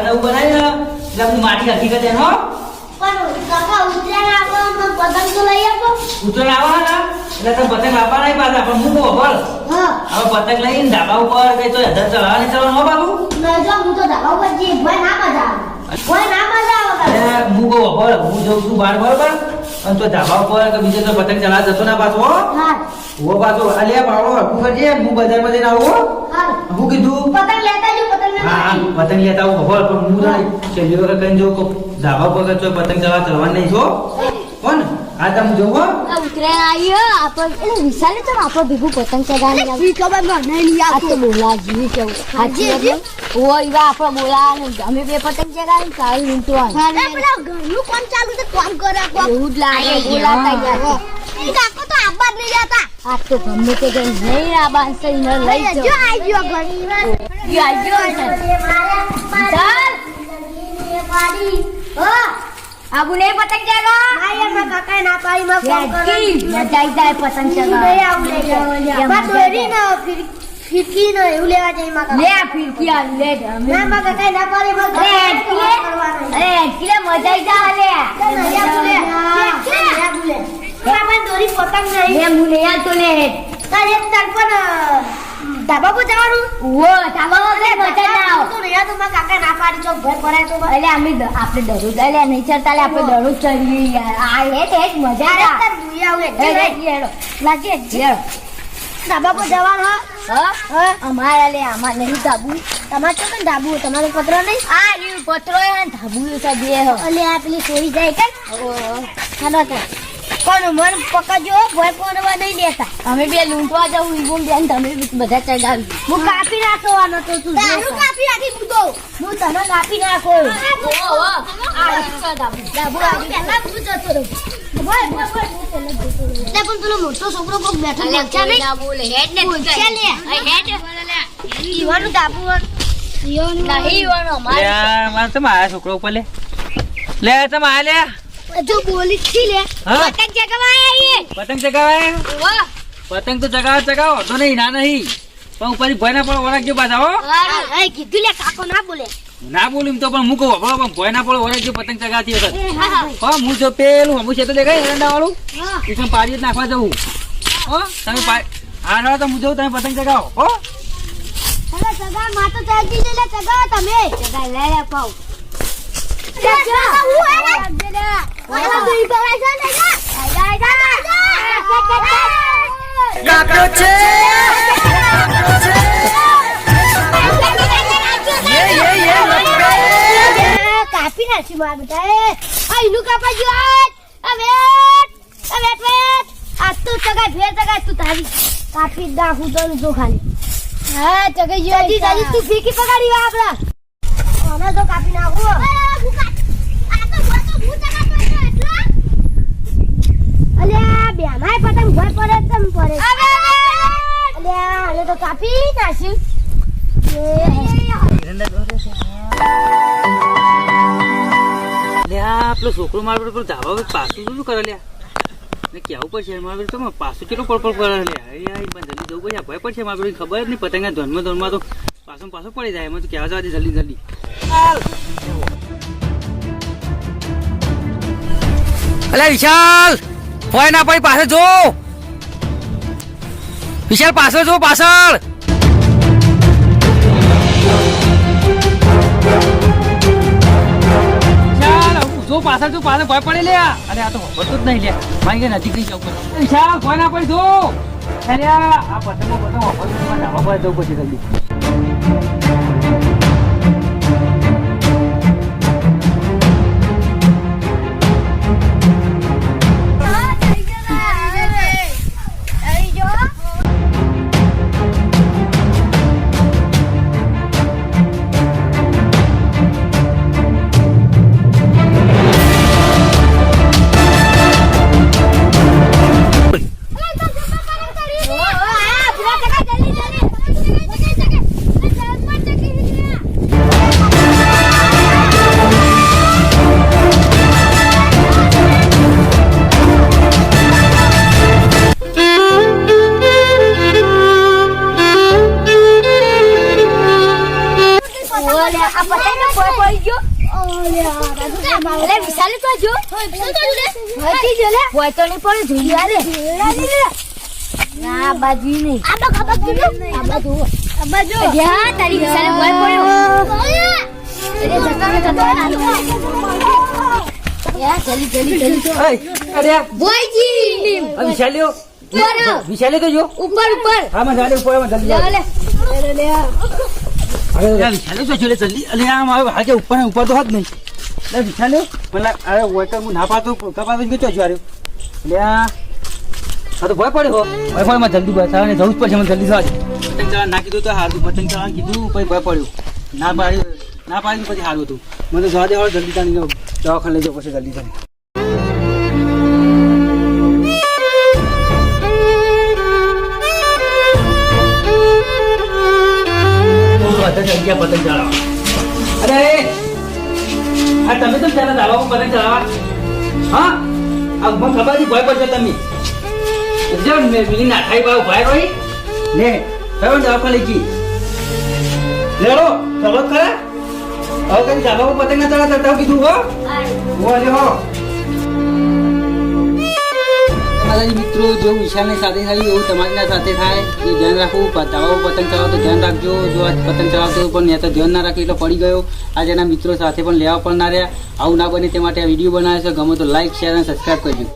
ઘર નવું બનાવી એટલે હું માટી હકીકત એનો પણ કાકા ઉતરાયણ તો લઈ આપો. ઉત્તરાયણ આવવાના એટલે તમે પતંગ લાવવા પાછા પણ ખબર હા. હવે પતંગ લઈને ધાબા ઉપર કઈ તો હજાર ચલાવવા નહીં ચલાવવાનું હો બાબુ? હું તો ધાબા ઉપર જઈ ભાઈ ના મજા આવે ભાઈ ના મજા આવે કાકા. અરે હું જઉં છું બહાર બરોબર? અને તો ધાબા ઉપર કે બીજે તો પતંગ ચલાવ જતો ના પાછો હો. પાછો અલ્યા બાળો હરખું કરજે હું બજારમાં જઈને આવું હું કીધું પતંગ લેતા જો પતંગ લેતા હા હા, પતંગ લેતા આવું ખબર પણ હું નહીં છેલ્લી વખત કઈ જો કો ધાબા પર તો પતંગ ચલાવવા ચલવા નહીં છો કોણ આ તમે જો હો આ ઉતરાયણ આવી હે, આપણે એટલે વિશાલે તો આપણે ભેગું પતંગ ચગાવવાની નહીં આ તો બોલા જેવી કેવું. હાજી? ઓ, એવા આપણે બોલાવાનું. અમે બે પતંગ ચગાવીને કાલ લૂંટવાનું. એ પેલા ઘરનું કામ ચાલુ છે કામ કરે. એવું જ લાગે, બોલાતા ગયા. કાકો તો આબા જ નહીં જતા આ તો ગમે તે કઈ નહીં આ બાંધશે, ન લઈ જો જાઓ. આવજો ઘણી વાર ઈ આવજો. ચાલ. આબુ નહીં પતંગ ચગાવ. યાદગી. મજા આઈ જાય પતંગ ચગાવવાની. ફિરકી નો એવું લેવા જઈ માં લે ફિરકી આ લે ના માં કાકા ના પાડી માં અરે, હેડકી મજા આવી જા લે, મજા આઈ જાય લે. નહીં. તાર પણ ધાબા પર જવાનું ઉવ્વો, ધાબા પર મજા ના આવે. તો નહીં તો માં કાકા ના પાડી ચોક ભર પડાય તો બસ. અમે આપણે દરરોજ અલે નહીં ચડતા લે આપણે દરરોજ ચડીએ યાર આ હેડ હેડ મજા આવે તાર ભૂઈ આવું એક હેડ હેડ. હેડ હેડો. લાગે ધાબા પર જવાનું હા હા? હા લે આમાં નહીં ધાબુ તમારે તો કઈ ધાબુ તમારે પત્ર નહીં આ પત્રો ધાબુ છે બે. અને આ પેલી સોઈ જાય કે હાલો તો કોણ મન પકડજો ભય કોણવા નહીં દેતા. અમે બે લૂંટવા જવું ઈગુમ બેન તમે બધા ચડાવી હું કાપી નાખવાનો તો તું તારું કાપી નાખી બુદો હું તને કાપી નાખો. આ ધાબુ. ધાબુ આ રહ્યું. પહેલા હું જતો રહું. પણ પેલો મોટો છોકરો કોક બેઠો નહીં? ના. હેડ ને હેડ. ઈવાનું આ મારે છોકરો ઉપર લે? લે તમે આયા લે. જો બોલી છી લે. હા? પતંગ ચગાવવા આવીએ. પતંગ ચગાવાય? વાહ. પતંગ તો ચગાવ ચગાવો. તો નહીં ના નહીં. પણ ઉપરથી ભય ના પડો વરાક જો પાછા હો. એ કીધું લે કાકો ના બોલે. ના બોલું તો પણ મૂકો વપરો પણ ભય ના પડો વરાક જો પતંગ ચગાવતી વખત. હા હા. જો પેલું હમું છે તો દેખાય એરંડા વાળું હા એ પાડી જ નાખવા જવું હો તમે પા- હા ના તો હું જઉં તમે પતંગ ચગાવો. હો. હવે સગા માં તો ચાલતી લે સગા તમે. ચગા લે લે પાઉં. કાપી નાખી મારા બેટા એ આ ઈનું કાપા જો આ વેટ આ વેટ વેટ આ તો ચગા ફેર ચગા તું તારી કાપી દા હું તો જો ખાલી હા ચગા જો દી દી તું ફીકી પગાડી વા આપડા આને તો કાપી નાખું આ તો ભર તો ભૂત ચગા તો એટલો અલ્યા બેનાય પતંગ ભર પડે તમ પડે અલ્યા તો કાપી પેલો છોકરો મારો પેલો ધાબા પર પાછું શું કરે લ્યા? ને કેવું પડશે મારે તો પાછું કેટલું પડપડ કરે લે યાર પણ જલ્દી જવું પડશે ભય પડશે મારે ખબર જ નહીં પતંગના ધોનમાં ધોનમાં તો પાછું પાછું પડી જાય. એમાં તો કહેવા જવા દે જલ્દી જલ્દી. અલ્યા વિશાલ! હોય ના પડી પાછળ જો. વિશાલ, પાછળ જો પાછળ. જો પાછળ જો, પાછળ ભય પડે લે. અરે, આ તો હોતું જ નહીં લે. મારી કે નજીક નહીં જવું પડે વિશાલ ભય ના પડી જો. અરે, આ પતંગો પતંગો ધાબા જવું પછી જલ્દી. વિશાલે તો જો. હજી જો. લે હોય તો નહીં પડે જોઈ આલે ના બાજુ નહીં. આ આ બાજુ આ બાજુ તારી વિશાલે પડ્યો આ. ઉપર તો જો. ઉપર ઉપર. હા મને ઉપર મને જલ્દી લે લે. અરે વિશાલ્યો તો જોડે જલ્દી. અરે આ મારો હાજે ઉપર ઉપર તો હોત નહીં. લે વિશાલ્યો મને અરે વોટર હું ના પાતો કપાતો જ ગયો છું લે, આ. તો ભય પડ્યો ભય મને જલ્દી ને જવું જ મને જલ્દી જવા દે. પતંગ ના કીધું તો હારું પતંગ ચલાવવાનું કીધું, પછી ભય પડ્યો. ના પાડ્યું ના પાડ્યું, પછી સારું હતું. મને જવા દે જલ્દી તાની દવાખાને લઈ જાઓ પછી જલ્દી તાની પતંગ ચડાવવા અરે આ તમે તો ચાલે દાવા પતંગ ચલાવવા હા આ મને ખબર છે ભય પડશે તમે. જો મેં મિલી ના ખાઈ બાવ ભાઈ રોઈ લે કયો દવાખાને લઈ જી લેડો ચલો ખરા હવે કઈ દાવા પતંગ ના ચડાવતા કીધું હો? હો? લે મિત્રો, જો વિશાલની સાથે થાય, એવું તમારી સાથે થાય, તો ધ્યાન રાખવું. પતાવો પતંગ ચલાવતો ધ્યાન રાખજો. જો આ પતંગ ચલાવતો પણ ને તો ધ્યાન ના રાખે, એટલે પડી ગયો. આજે એના મિત્રો સાથે પણ લેવા પણ ના રહ્યા. આવું ના બને તે માટે આ વીડિયો બનાવ્યો છે. ગમે તો લાઈક શેર અને સબસ્ક્રાઈબ કરજો.